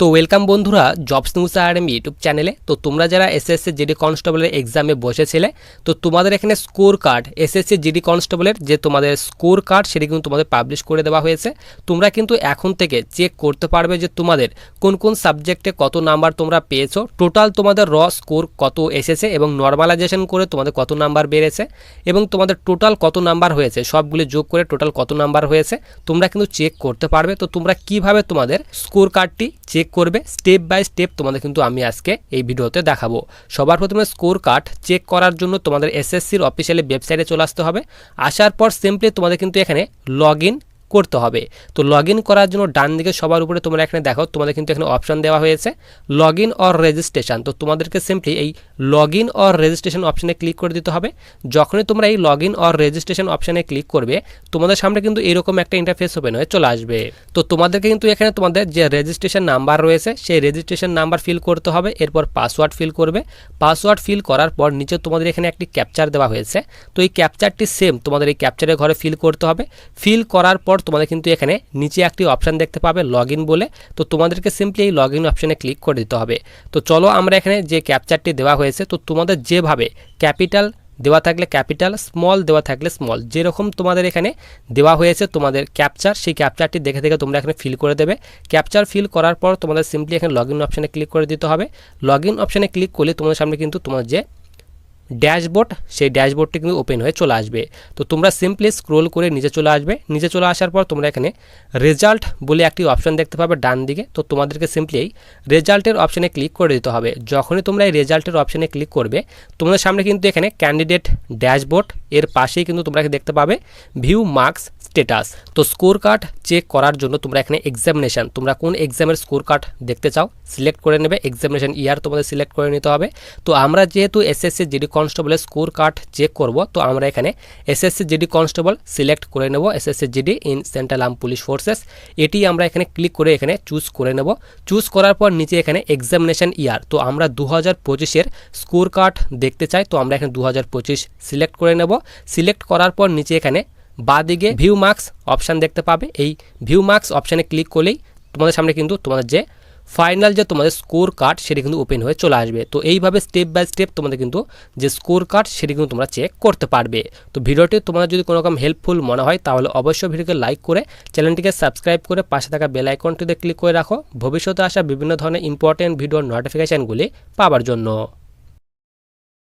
তো ওয়েলকাম বন্ধুরা jobs news RM YouTube চ্যানেলে তো তোমরা যারা এসএসসি জিডি কনস্টেবলের এক্সামে বসেছিলে, তো তোমাদের এখানে স্কোর কার্ড এসএসসি জিডি কনস্টেবলের যে তোমাদের স্কোর কার্ড সেটি কিন্তু তোমাদের পাবলিশ করে দেওয়া হয়েছে। তোমরা কিন্তু এখন থেকে চেক করতে পারবে যে তোমাদের কোন কোন সাবজেক্টে কত নাম্বার তোমরা পেয়েছ। টোটাল তোমাদের র স্কোর কত এসেছে এবং নর্মালাইজেশন করে তোমাদের কত নাম্বার বেড়েছে এবং তোমাদের টোটাল কত নাম্বার হয়েছে, সবগুলি যোগ করে টোটাল কত নাম্বার হয়েছে, তোমরা কিন্তু চেক করতে পারবে। তো তোমরা কীভাবে তোমাদের স্কোর কার্ডটি চেক করবে স্টেপ বাই স্টেপ তোমাদের কিন্তু আমি আজকে এই ভিডিওতে দেখাবো। সবার প্রথমে স্কোর কার্ড চেক করার জন্য তোমাদের এসএসসির অফিসিয়ালি ওয়েবসাইটে চলে আসতে হবে। আসার পর সিম্পলি তোমাদের কিন্তু এখানে লগ করতে হবে। তো লগ করার জন্য ডান দিকে সবার উপরে তোমরা এখানে দেখো, তোমাদের কিন্তু এখানে অপশন দেওয়া হয়েছে লগ ইন অর রেজিস্ট্রেশন তো তোমাদেরকে সিম্পলি এই লগ ইন অর রেজিস্ট্রেশন অপশানে ক্লিক করে দিতে হবে। যখনই তোমরা এই লগ ইন অর রেজিস্ট্রেশন অপশানে ক্লিক করবে, তোমাদের সামনে কিন্তু এরকম একটা ইন্টারফেস ওপেন হয়ে চলে আসবে। তো তোমাদেরকে কিন্তু এখানে তোমাদের যে রেজিস্ট্রেশন নাম্বার রয়েছে, সেই রেজিস্ট্রেশন নাম্বার ফিল করতে হবে, এরপর পাসওয়ার্ড ফিল করবে। পাসওয়ার্ড ফিল করার পর নিচে তোমাদের এখানে একটি ক্যাপচার দেওয়া হয়েছে। তো এই ক্যাপচারটি সেম তোমাদের এই ক্যাপচারের ঘরে ফিল করতে হবে। ফিল করার পর তোমাদের কিন্তু এখানে নিচে একটি অপশান দেখতে পাবে লগ বলে। তো তোমাদেরকে সিম্পলি এই লগ ইন অপশানে ক্লিক করে দিতে হবে। তো চলো আমরা এখানে যে ক্যাপচারটি দেওয়া হয়েছে, তো তোমাদের যেভাবে ক্যাপিটাল দেওয়া থাকলে ক্যাপিটাল স্মল দেওয়া থাকলে স্মল যেরকম তোমাদের এখানে দেওয়া হয়েছে তোমাদের ক্যাপচার সেই ক্যাপচারটি দেখে দেখে তোমরা এখানে ফিল করে দেবে। ক্যাপচার ফিল করার পর তোমাদের সিম্পলি এখানে লগ ইন অপশানে ক্লিক করে দিতে হবে। লগ ইন অপশানে ক্লিক করলে তোমাদের সামনে কিন্তু তোমার যে ড্যাশবোর্ড, সেই ড্যাশবোর্ডটি কিন্তু ওপেন হয়ে চলে আসবে। তো তোমরা সিম্পলি স্ক্রোল করে নিচে চলে আসবে। নিচে চলে আসার পর তোমরা এখানে রেজাল্ট বলে একটি অপশান দেখতে পাবে ডান দিকে। তো তোমাদেরকে সিম্পলি এই রেজাল্টের অপশানে ক্লিক করে দিতে হবে। যখনই তোমরা এই রেজাল্টের অপশানে ক্লিক করবে, তোমাদের সামনে কিন্তু এখানে ক্যান্ডিডেট ড্যাশবোর্ড এর পাশেই কিন্তু তোমরা দেখতে পাবে ভিউ মার্কস স্টেটাস তো স্কোর কার্ড চেক করার জন্য তোমরা এখানে এক্সামিনেশান তোমরা কোন এক্সামের স্কোর কার্ড দেখতে চাও সিলেক্ট করে নেবে। এক্সামিনেশান ইয়ার তোমাদের সিলেক্ট করে নিতে হবে। তো আমরা যেহেতু এসএসসি জিডি কনস্টেবলের স্কোর কার্ড চেক করব। তো আমরা এখানে এসএসসি জিডি কনস্টেবল সিলেক্ট করে নেব। SSC GD in central arm police forces এটি আমরা এখানে ক্লিক করে এখানে চুজ করে নেব। চুজ করার পর নিচে এখানে এক্সামিনেশন ইয়ার তো আমরা দু হাজার পঁচিশের স্কোর কার্ড দেখতে চাই। তো আমরা এখানে দু হাজার পঁচিশ সিলেক্ট করে নেব। সিলেক্ট করার পর নিচে এখানে বাদিকে ভিউ মার্কস অপশান দেখতে পাবে। এই ভিউ মার্কস অপশানে ক্লিক করলেই তোমাদের সামনে কিন্তু তোমাদের যে ফাইনাল যে তোমাদের স্কোর কার্ড সেটি কিন্তু ওপেন হয়ে চলে আসবে। তো এইভাবে স্টেপ বাই স্টেপ তোমাদের কিন্তু যে স্কোর কার্ড সেটি কিন্তু তোমরা চেক করতে পারবে। তো ভিডিওটি তোমাদের যদি কোনো রকম হেল্পফুল মনে হয়, তাহলে অবশ্যই ভিডিওকে লাইক করে চ্যানেলটিকে সাবস্ক্রাইব করে পাশে থাকা বেল আইকনটিতে ক্লিক করে রাখো। ভবিষ্যতে আসা বিভিন্ন ধরনের ইম্পর্টেন্ট ভিডিওর নোটিফিকেশানগুলি পাওয়ার জন্য।